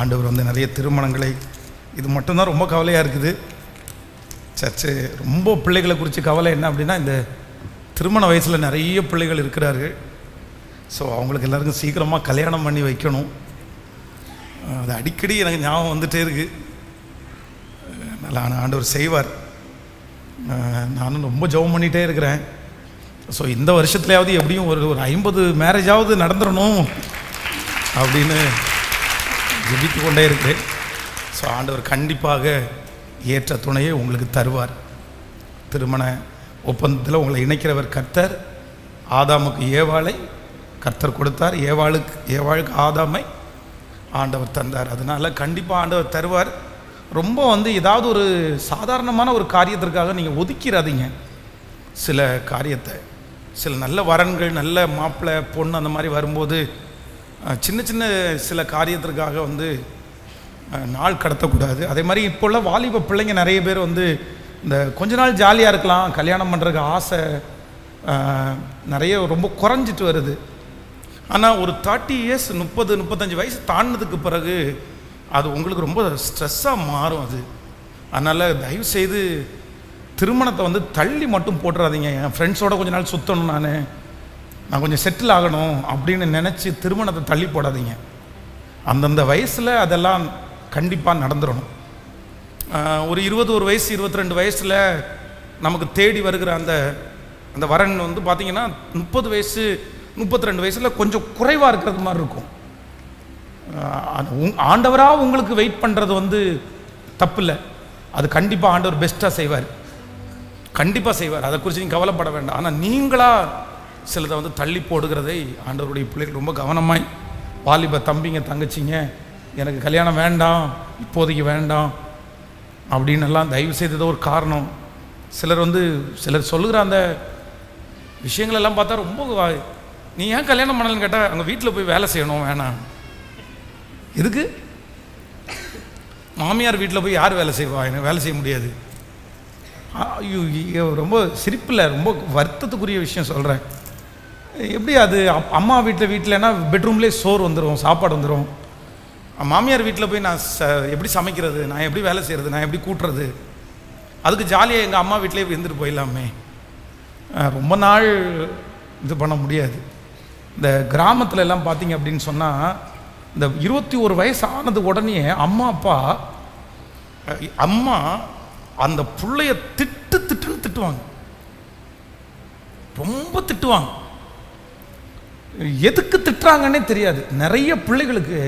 ஆண்டவர் வந்து நிறைய திருமணங்களை இது மட்டும்தான் ரொம்ப கவலையாக இருக்குது. சர்ச்சு ரொம்ப பிள்ளைகளை குறித்து கவலை என்ன அப்படின்னா இந்த திருமண வயசில் நிறைய பிள்ளைகள் இருக்கிறார்கள். ஸோ அவங்களுக்கு எல்லாருக்கும் சீக்கிரமாக கல்யாணம் பண்ணி வைக்கணும். அது அடிக்கடி எனக்கு ஞாபகம் வந்துகிட்டே இருக்குது நல்லா ஆண்டவர் செய்வார். நானும் ரொம்ப ஜெபம் பண்ணிகிட்டே இருக்கிறேன். ஸோ இந்த வருஷத்துலையாவது எப்படியும் ஒரு ஒரு ஐம்பது மேரேஜாவது நடந்துடணும் அப்படின்னு ஜெபித்து கொண்டே இருக்கிறேன். ஸோ ஆண்டவர் கண்டிப்பாக ஏற்ற துணையை உங்களுக்கு தருவார். திருமண ஒப்பந்தத்தில் உங்களை இணைக்கிறவர் கர்த்தர் ஆதாமுக்கு ஏவாளை கர்த்தர் கொடுத்தார். ஏவாளுக்கு ஏவாளுக்கு ஆதாமை ஆண்டவர் தந்தார். அதனால கண்டிப்பாக ஆண்டவர் தருவார். ரொம்ப வந்து ஏதாவது ஒரு சாதாரணமான ஒரு காரியத்திற்காக நீங்கள் ஒதுக்கிறாதீங்க சில காரியத்தை சில நல்ல வரன்கள் நல்ல மாப்பிள்ளை பொண்ணு அந்த மாதிரி வரும்போது சின்ன சின்ன சில காரியத்திற்காக வந்து நாள் கடத்தக்கூடாது. அதே மாதிரி இப்போள்ள வாலிப பிள்ளைங்க நிறைய பேர் வந்து இந்த கொஞ்ச நாள் ஜாலியாக இருக்கலாம் கல்யாணம் பண்ணுறதுக்கு ஆசை நிறைய ரொம்ப குறைஞ்சிட்டு வருது. ஆனால் ஒரு தேர்ட்டி இயர்ஸ் முப்பது முப்பத்தஞ்சு வயசு தாண்டினதுக்கு பிறகு அது உங்களுக்கு ரொம்ப ஸ்ட்ரெஸ்ஸாக மாறும் அது. அதனால் தயவு செய்து திருமணத்தை வந்து தள்ளி மட்டும் போட்டுறாதீங்க. என் ஃப்ரெண்ட்ஸோட கொஞ்ச நாள் சுற்றணும் நான். நான் கொஞ்சம் செட்டில் ஆகணும் அப்படின்னு நினச்சி திருமணத்தை தள்ளி போடாதீங்க. அந்தந்த வயசில் அதெல்லாம் கண்டிப்பாக நடந்துடணும் ஒரு இருபது ஒரு வயசு இருபத்தி ரெண்டு வயசில் நமக்கு தேடி வருகிற அந்த அந்த வரன் வந்து பார்த்திங்கன்னா முப்பது வயசு முப்பத்தி ரெண்டு வயசில் கொஞ்சம் குறைவாக இருக்கிறது மாதிரி இருக்கும். உங் ஆண்டவராக உங்களுக்கு வெயிட் பண்ணுறது வந்து தப்பில்லை. அது கண்டிப்பாக ஆண்டவர் பெஸ்ட்டாக செய்வார். கண்டிப்பாக செய்வார். அதை குறித்து நீங்கள் கவலைப்பட வேண்டாம். ஆனால் நீங்களாக சிலதை வந்து தள்ளி போடுகிறதை ஆண்டவருடைய பிள்ளைகள் ரொம்ப கவனமாய் வாலிப தம்பிங்க தங்கச்சிங்க எனக்கு கல்யாணம் வேண்டாம் இப்போதைக்கு வேண்டாம் அப்படின்னு எல்லாம் தயவு செய்ததோ ஒரு காரணம். சிலர் வந்து சிலர் சொல்லுகிற அந்த விஷயங்களெல்லாம் பார்த்தா ரொம்ப வா- நீ ஏன் கல்யாணம் பண்ணலன்னு கேட்டால் அங்கே வீட்டில் போய் வேலை செய்யணும் வேணாம். எதுக்கு? மாமியார் வீட்டில் போய் யார் வேலை செய்வா? எனக்கு வேலை செய்ய முடியாது. ஐயோ ஐயோ, ரொம்ப சிரிப்பில் ரொம்ப வருத்தத்துக்குரிய விஷயம் சொல்கிறேன் எப்படி அது அப்- அம்மா வீட்டில் வீட்டிலனா பெட்ரூம்லேயே சோறு வந்துடும் சாப்பாடு வந்துடும் மாமியார் வீட்டில் போய் நான் ச எப்படி சமைக்கிறது? நான் எப்படி வேலை செய்கிறது நான் எப்படி கூட்டுறது? அதுக்கு ஜாலியாக எங்கள் அம்மா வீட்டிலே இருந்துட்டு போயிடலாமே. ரொம்ப நாள் இது பண்ண முடியாது. இந்த கிராமத்துல எல்லாம் பார்த்தீங்க அப்படின்னு சொன்னால் இந்த இருபத்தி ஒரு வயசு ஆனது உடனே அம்மா அப்பா அம்மா அந்த பிள்ளைய திட்டு திட்டுன்னு திட்டுவாங்க. ரொம்ப திட்டுவாங்க. எதுக்கு திட்டுறாங்கன்னே தெரியாது. நிறைய பிள்ளைகளுக்கு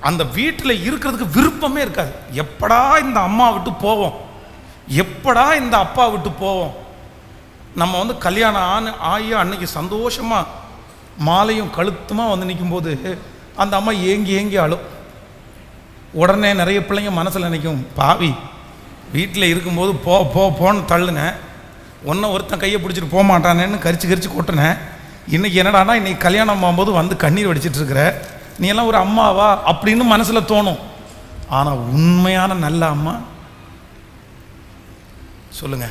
அந்த வீட்டில் இருக்கிறதுக்கு விருப்பமே இருக்காது. எப்படா இந்த அம்மா விட்டு போவோம்? எப்படா இந்த அப்பா விட்டு போவோம்? நம்ம வந்து கல்யாணம் ஆணு ஆகி அன்னைக்கு சந்தோஷமாக மாலையும் கழுத்துமாக வந்து நிக்கும்போது அந்த அம்மா ஏங்கி ஏங்கி ஆளும் உடனே நிறைய பிள்ளைங்க மனசில் நினைக்கும் பாவி வீட்டில் இருக்கும்போது போ போ போன்னு தள்ளுனேன் ஒன்றை ஒருத்தன் கையை பிடிச்சிட்டு போக மாட்டானேன்னு கரிச்சு கரிச்சு கொட்டினேன் இன்றைக்கி என்னடானா இன்றைக்கி கல்யாணம் ஆகும்போது வந்து கண்ணீர் வடிச்சிட்டு இருக்கிற நீ எல்லாம் ஒரு அம்மாவா? அப்படின்னு மனசில் தோணும். ஆனால் உண்மையான நல்ல அம்மா? சொல்லுங்க.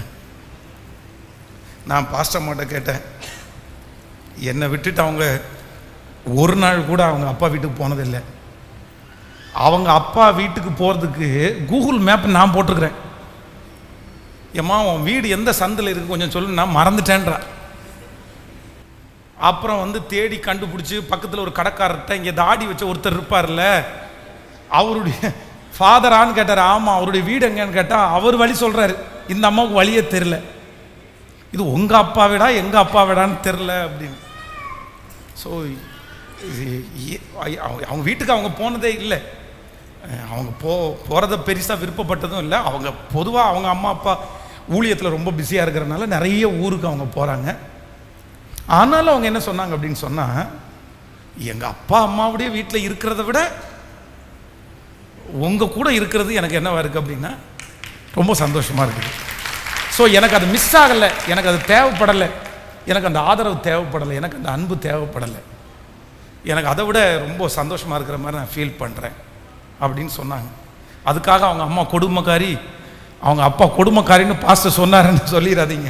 நான் பாஸ்டர் கேட்டேன். என்னை விட்டுட்டு அவங்க ஒரு நாள் கூட அவங்க அப்பா வீட்டுக்கு போனதில்லை. அவங்க அப்பா வீட்டுக்கு போகிறதுக்கு கூகுள் மேப் நான் போட்டிருக்கிறேன். ஏம்மா உன் வீடு எந்த சந்தில் இருக்குது கொஞ்சம் சொல்லு நான் மறந்துட்டேன்றா. அப்புறம் வந்து தேடி கண்டுபிடிச்சி பக்கத்தில் ஒரு கடைக்காரர்கிட்ட இங்கே தாடி வச்ச ஒருத்தர் இருப்பார்ல அவருடைய ஃபாதரான்னு கேட்டார். ஆமாம் அவருடைய வீடு எங்கன்னு கேட்டால் அவர் வழி சொல்கிறாரு இந்த அம்மாவுக்கு வழியே தெரில இது உங்கள் அப்பாவிடா எங்கள் அப்பாவிடான்னு தெரில அப்படின்னு. ஸோ அவங்க வீட்டுக்கு அவங்க போனதே இல்லை. அவங்க போ போகிறத பெருசாக விருப்பப்பட்டதும் இல்லை. அவங்க பொதுவாக அவங்க அம்மா அப்பா ஊழியத்தில் ரொம்ப பிஸியாக இருக்கிறனால நிறைய ஊருக்கு அவங்க போகிறாங்க ஆனாலும் அவங்க என்ன சொன்னாங்க அப்படின்னு சொன்னால் எங்கள் அப்பா அம்மாவுடைய வீட்டில் இருக்கிறத விட உங்கள் கூட இருக்கிறது எனக்கு என்னவா இருக்குது அப்படின்னா ரொம்ப சந்தோஷமாக இருக்குது. ஸோ எனக்கு அது மிஸ் ஆகலை. எனக்கு அது தேவைப்படலை. எனக்கு அந்த ஆதரவு தேவைப்படலை. எனக்கு அந்த அன்பு தேவைப்படலை. எனக்கு அதை விட ரொம்ப சந்தோஷமாக இருக்கிற மாதிரி நான் ஃபீல் பண்ணுறேன் அப்படின்னு சொன்னாங்க. அதுக்காக அவங்க அம்மா கொடுமைக்காரி அவங்க அப்பா கொடுமைக்காரின்னு பாஸ்டர் சொன்னாருன்னு சொல்லிடாதீங்க.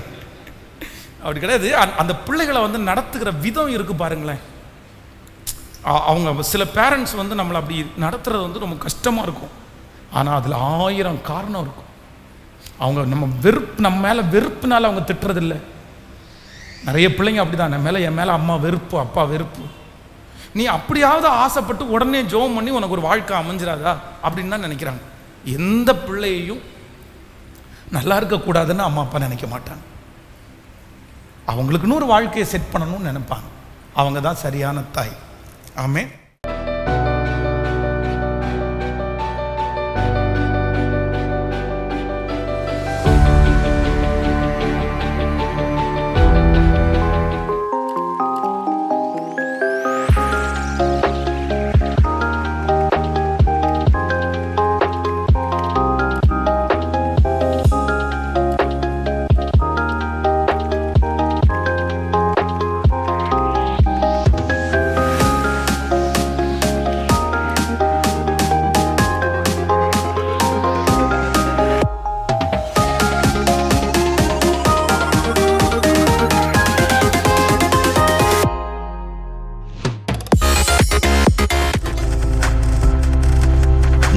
அப்படி கிடையாது. அந்த- பிள்ளைகளை வந்து நடத்துகிற விதம் இருக்கு பாருங்களேன். அவங்க சில பேரண்ட்ஸ் வந்து நம்மளை அப்படி நடத்துறது வந்து ரொம்ப கஷ்டமாக இருக்கும். ஆனால் அதில் ஆயிரம் காரணம் இருக்கும். அவங்க நம்ம வெறுப்பு நம்ம மேலே வெறுப்புனால அவங்க திட்டுறதில்ல. நிறைய பிள்ளைங்க அப்படிதான். என் மேலே என் மேலே அம்மா வெறுப்பு அப்பா வெறுப்பு. நீ அப்படியாவது ஆசைப்பட்டு உடனே ஜோம் பண்ணி உனக்கு ஒரு வாழ்க்கை அமைஞ்சிராதா? அப்படின்னு தான் நினைக்கிறாங்க. எந்த பிள்ளையையும் நல்லா இருக்கக்கூடாதுன்னு அம்மா அப்பா நினைக்க மாட்டாங்க. அவங்களுக்குன்னு ஒரு வாழ்க்கையை செட் பண்ணணும்னு நினைப்பாங்க. அவங்க தான் சரியான தாய். ஆமே